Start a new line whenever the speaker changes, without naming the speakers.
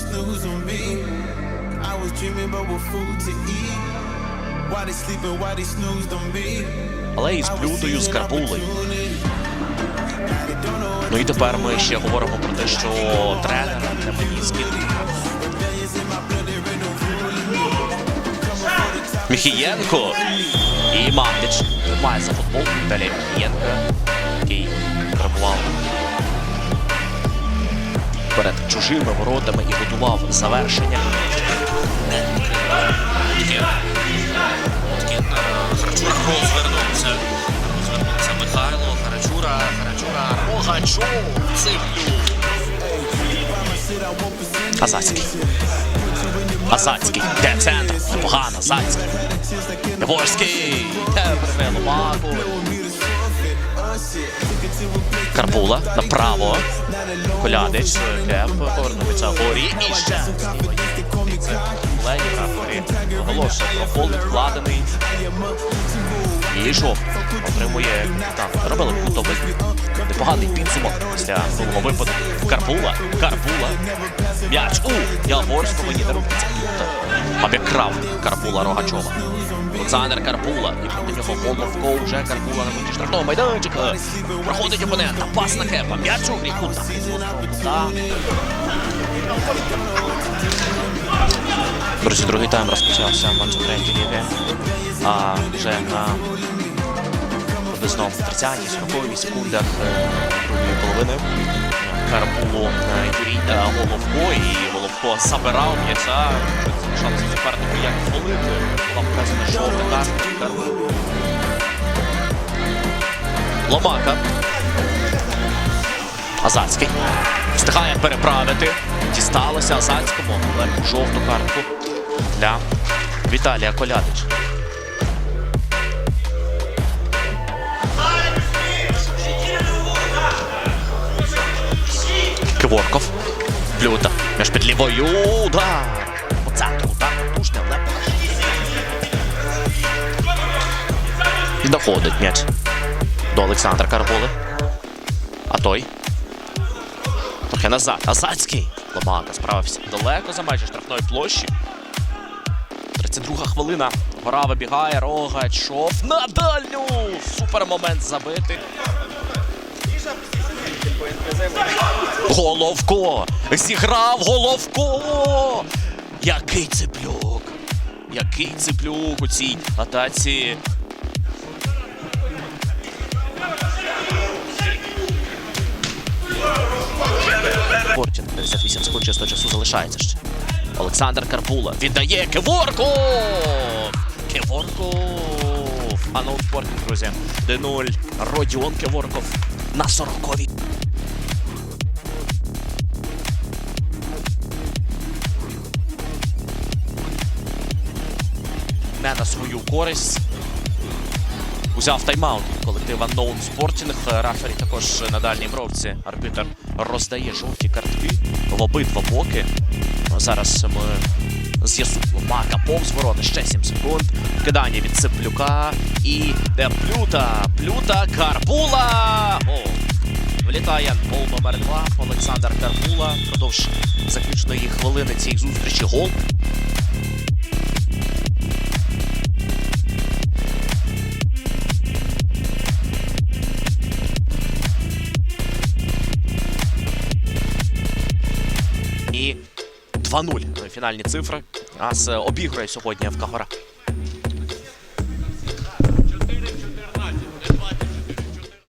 snooze on me. I was dreaming about what food to eat. Why they sleeping, why they snoozed on me.
Але із блюдою з
what
Ну і тепер ми ще говоримо про те, що тренер треба змінити. Міхієнко і Мандич тримає за футбол Віталія Міхієнка, який перебував перед чужими воротами і готував завершення. Харчура гол звернувся. Звернувся Михайло, Харачура, Харачура, Рогачов, Азацький. Азацький. Де центр? Непогано, Азацький. Ломаку. Карбула направо. Колядич. Кеп повернувся вгорі. І ще. Леді Горі оголошує про фол відкладений. І жов отримує капітан. Робили кутовий непоганий підсумок після другого випадку. Карбула, Карбула. М'яч у Яворського ні не рухається. Обікрав Карбула Рогачова. Олександр Карбула. І проти нього Головко вже Карбула на межі штрафного майданчика. Проходить опонента. Пас на кепа. М'яч у грі. Кута. Кута. Друзі, другий тайм розпочався матч третій ліги. А вже на приблизно 30-40 секундах е, другої половини Карпулу Юрій Головко і Головко забирав м'яча. Залишалося супернику як хвилити. Була показана жовта Ломака. Азацький. Встигає переправити. Дісталося Азацькому, але жовту картку для Віталія Колядича. Киворков. Плюта. Між під лівою. Удар. По доходить м'яч до Олександра Карбули. А той. Трохи назад. Азацький. Ломака справився далеко за межі штрафної площі. 32 хвилина. Гора вибігає, Рогачов на дальню. Супер момент забити. Головко! Зіграв Головко! Який циплюк! Який циплюк у цій атаці. Спортінг 58 секунд чисто часу залишається ще. Олександр Карпула віддає Кеворков! Кеворков! А ну спортінг, друзі. 1-0. Родіон Кеворков на 40-й. Не на свою користь. Узяв тайм-аут колектив Unknown Sporting. Рафері також на дальній бровці. Арбітер роздає жовті картки в обидва боки. Зараз ми з'ясуємо. Мака повз. Ще 7 секунд. Кидання від Цеплюка. І де Плюта. Плюта Карбула. Гол. Влітає гол номер 2 Олександр Карбула. Продовж заключної хвилини цієї зустрічі гол. 2-0 фінальні цифри. Нас е, обігрує сьогодні в Гора.